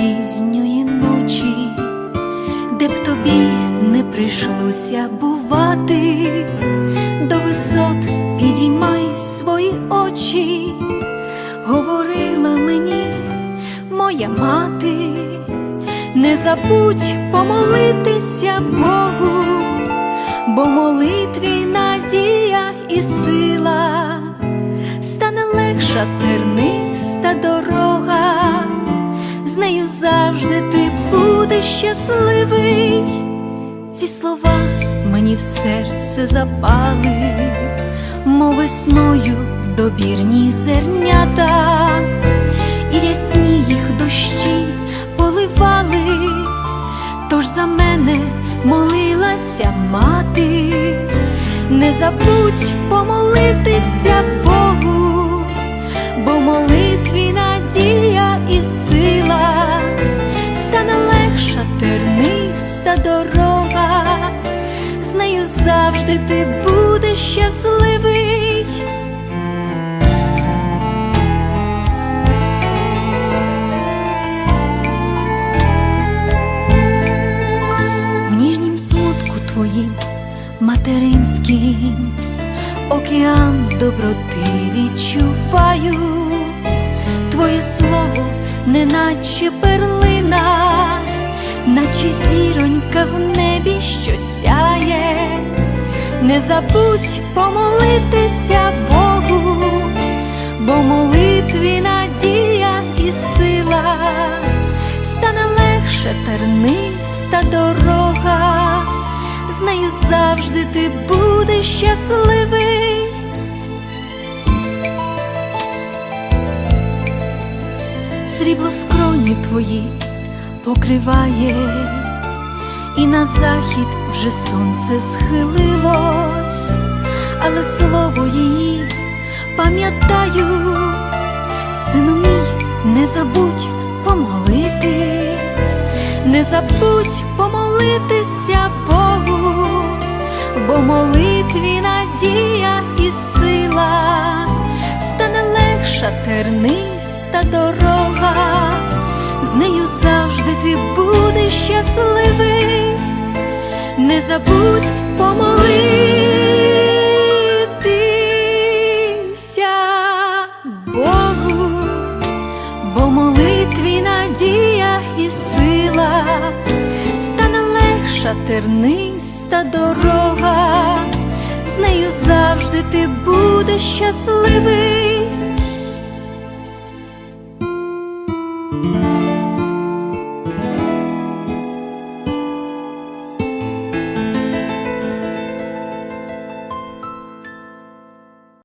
пізньої ночі, де б тобі не прийшлося бувати, до висот підіймай свої очі, говорила мені моя мати, не забудь помолитися Богу, бо молитві надія і сила. Стане легша терниста дорога, завжди ти будеш щасливий. Ці слова мені в серце запали, мов весною добірні зернята, і рясні їх дощі поливали, тож за мене молилася мати, не забудь помолитися Богу, бо в завжди ти будеш щасливий. В ніжнім смутку твоїм материнським океан доброти відчуваю, твоє слово, неначе перлина, наче зіронька в небі, що сяє, не забудь помолитися Богу, бо молитві надія і сила. Стане легше терниста дорога, з нею завжди ти будеш щасливий. Срібло скроні твої покриває, і на захід вже сонце схилилось, але слово її пам'ятаю, сину мій, не забудь помолитись, не забудь помолитися Богу, бо молитві надія і сила стане легша терниста дорога, з нею завжди ти будеш щасливий, не забудь помолитися Богу бо молитві надія і сила стане легша терниста дорога, з нею завжди ти будеш щасливий.